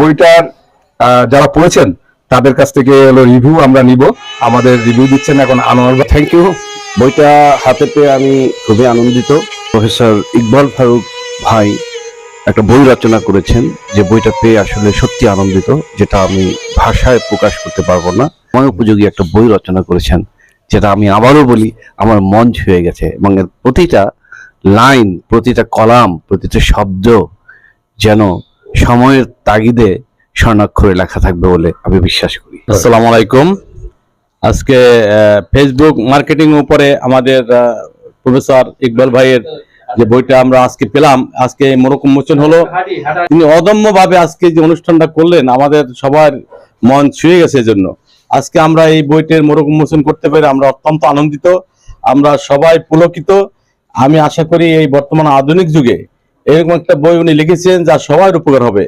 বইটার যারা পড়েছেন, তাদের কাছ থেকে হলো রিভিউ আমরা নিব। আমাদের রিভিউ দিচ্ছেন এখন আনোয়ার থ্যাংক ইউ বইটা হাতে পেয়ে আমি খুবই আনন্দিত। প্রফেসর ইকবাল ফারুক ভাই একটা বই রচনা করেছেন। যে বইটা পেয়ে আসলে সত্যি আনন্দিত, যেটা আমি ভাষায় প্রকাশ করতে পারব না। সময় উপযোগী একটা বই রচনা করেছেন, যেটা আমি আবারও বলি, আমার মন ছুঁয়ে গেছে। এবং প্রতিটা লাইন, প্রতিটা কলাম, প্রতিটা শব্দ যেন সময়ের তাগিদে স্বর্ণাক্ষরে লেখা থাকবে বলে আমি বিশ্বাস করি। আসসালামু আলাইকুম। আজকে ফেসবুক মার্কেটিং উপরে আমাদের প্রফেসর ইকবাল ভাইয়ের যে বইটা আমরা আজকে পেলাম আজকে মোরক মোচন হলো। তিনি অদম্য ভাবে আজকে যে অনুষ্ঠানটা করলেন আমাদের সবার মন ছুঁয়ে গেছে এজন্য। আজকে আমরা এই বইটির মোরক মোচন করতে পেরে আমরা অত্যন্ত আনন্দিত। আমরা সবাই পুলকিত। আমি আশা করি এই বর্তমান আধুনিক যুগে এরকম একটা বই উনি লিখেছেন যা সবার উপকার হবে।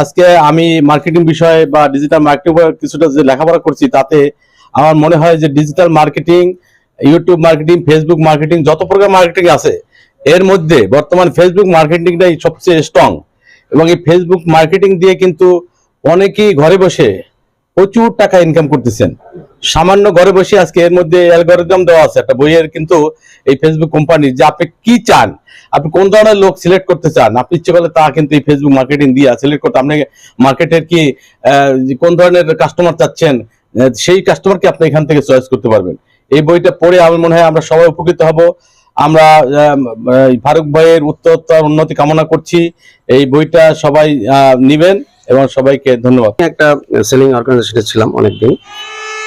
আজকে আমি মার্কেটিং বিষয়ে বা ডিজিটাল মার্কেটিং কিছুটা যে লেখাপড়া করছি, তাতে আমার মনে হয় যে digital marketing YouTube marketing Facebook marketing যত প্রকার মার্কেটিং আছে, এর মধ্যে বর্তমান ফেসবুক মার্কেটিংটাই সবচেয়ে স্ট্রং এবং এই ফেসবুক মার্কেটিং দিয়ে কিন্তু অনেকেই ঘরে বসে প্রচুর টাকা ইনকাম করতেছেন। সামান্য ঘরে বসে আজকে এর মধ্যে অ্যালগোরিদম দেওয়া আছে, একটা বইয়ের কিন্তু এই ফেসবুক কোম্পানি যে আপনি কি চান, আপনি কোন ধরনের লোক সিলেক্ট করতে চান, আপনি ইচ্ছে করলে তা কিন্তু এই ফেসবুক মার্কেটিং দিয়ে সিলেক্ট করতে, আপনি মার্কেটের কি কোন ধরনের কাস্টমার চাচ্ছেন সেই কাস্টমারকে আপনি এখান থেকে চয়েস করতে পারবেন। এই বইটা পড়ে আমার মনে হয় আমরা সবাই উপকৃত হব। আমরা ফারুক ভাইয়ের উত্তরোত্তর উন্নতি কামনা করছি। এই বইটা সবাই নিবেন এবং সবাইকে ধন্যবাদ। একটা সেলিং অর্গানাইজেশনে ছিলাম অনেকদিন।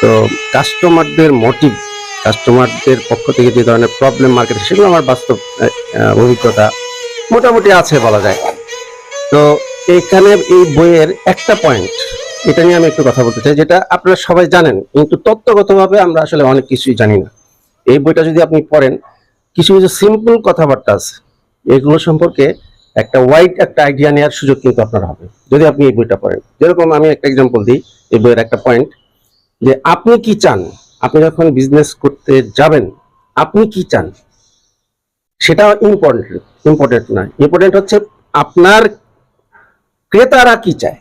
তো কাস্টমারদের মোটিভ কাস্টমারদের পক্ষ থেকে যে ধরনের প্রবলেম মার্কেটে সেগুলো আমার বাস্তব অভিজ্ঞতা মোটামুটি আছে বলা যায়। তো এখানে এই বইয়ের একটা পয়েন্ট এটা নিয়ে আমি একটু কথা বলতে চাই, যেটা আপনারা সবাই জানেন, কিন্তু তত্ত্বগতভাবে আমরা আসলে অনেক কিছুই জানি না। এই বইটা যদি আপনি পড়েন, কিছু কিছু সিম্পল কথাবার্তা আছে, এগুলো সম্পর্কে একটা ওয়াইড একটা আইডিয়া নেওয়ার সুযোগ কিন্তু আপনার হবে, যদি আপনি এই বইটা পড়েন। যেরকম আমি একটা এক্সাম্পল দিই, এই বইয়ের একটা পয়েন্ট যে আপনি কি চান? আপনি যখন বিজনেস করতে যাবেন আপনি কি চান? সেটা ইম্পর্টেন্ট ইম্পর্টেন্ট না ইম্পর্টেন্ট হচ্ছে আপনার ক্রেতারা কি চায়?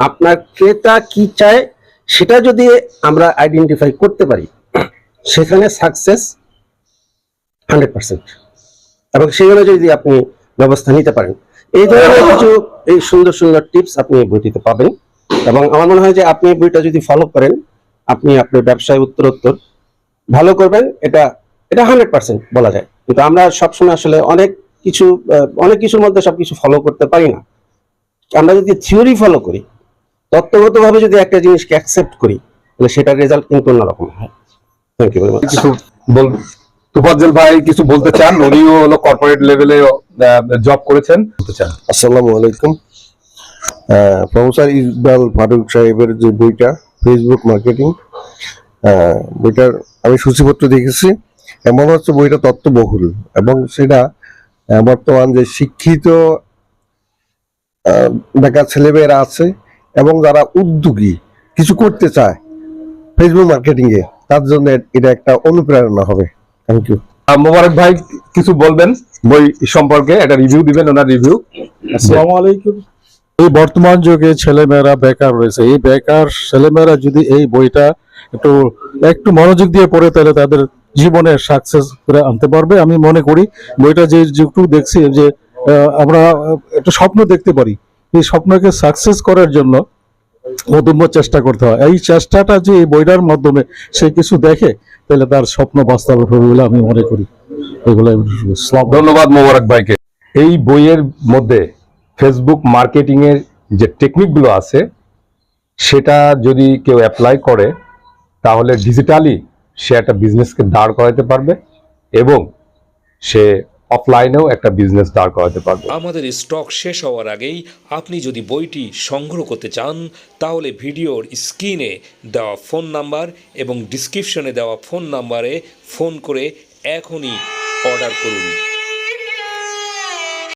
আপনার ক্রেতা কি চায়? সেটা যদি আমরা আইডেন্টিফাই করতে পারি সেখানে সাকসেস হান্ড্রেড পার্সেন্ট এবং সেই অনুযায়ী যদি আপনি ব্যবস্থা নিতে পারেন। এই ধরনের কিছু এই সুন্দর সুন্দর টিপস আপনি বইটিতে পাবেন। এবং আমার মনে হয় যে আপনি এই বইটা যদি ফলো করেন আপনি আপনার ব্যবসায় উত্তরোত্তর ভালো করবেন এটা এটা হান্ড্রেড পার্সেন্ট বলা যায়। কিন্তু আমরা সবসময় আসলে অনেক কিছু অনেক কিছুর মধ্যে সবকিছু ফলো করতে পারি না। আমরা যদি থিওরি ফলো করি তত্ত্বগতভাবে যদি একটা জিনিসকে অ্যাকসেপ্ট করি তাহলে সেটার রেজাল্ট কিন্তু অন্যরকম হয়। থ্যাংক ইউ ভেরি মাচ কিছু বল তুফাজ্জল ভাই কিছু বলতে চান? উনিও হলো কর্পোরেট লেভেলে জব করেছেন। আসসালামু আলাইকুম। প্রফেসর ইকবাল ফারুক সাহেবের যে বইটা ফেসবুক মার্কেটিং বইটার আমি সূচিপত্র দেখেছি। এমন হচ্ছে বইটা তত্ত্ববহুল এবং সেটা বর্তমান যে শিক্ষিত বেকার ছেলেমেয়েরা আছে এবং যারা উদ্যোগী কিছু করতে চায় ফেসবুক মার্কেটিং এ তার জন্য এটা একটা অনুপ্রেরণা হবে। থ্যাংক ইউ মোবারক ভাই কিছু বলবেন? বই সম্পর্কে একটা রিভিউ দিবেন ওনার রিভিউ আসসালামু আলাইকুম। এই বর্তমান যুগে ছেলেমেয়েরা বেকার রয়েছে। এই বেকার ছেলেমেয়েরা যদি এই বইটা একটু একটু মনোযোগ দিয়ে পড়ে, তাহলে তাদের জীবনে সাকসেস করে আনতে পারবে। আমি মনে করি, বইটা যে যেটুকু দেখছি, যে আমরা একটা স্বপ্ন দেখতে পারি। এই স্বপ্নকে সাকসেস করার জন্য অদম্য চেষ্টা করতে হয়। এই চেষ্টাটা যে এই বইটার মাধ্যমে সে কিছু দেখে, তাহলে তার স্বপ্ন বাস্তবে হবে বলে আমি মনে করি। এগুলো ধন্যবাদ মোবারক ভাইকে। এই বইয়ের মধ্যে ফেসবুক মার্কেটিং এর যে টেকনিকগুলো আছে, সেটা যদি কেউ অ্যাপ্লাই করে, তাহলে ডিজিটালি সে একটা বিজনেসকে দাঁড় করাতে পারবে এবং সে অফলাইনেও একটা বিজনেস দাঁড় করাতে পারবে। আমাদের স্টক শেষ হওয়ার আগেই আপনি যদি বইটি সংগ্রহ করতে চান, তাহলে ভিডিওর স্ক্রিনে দেওয়া ফোন নাম্বার এবং ডিসক্রিপশনে দেওয়া ফোন নাম্বারে ফোন করে এখনই অর্ডার করুন।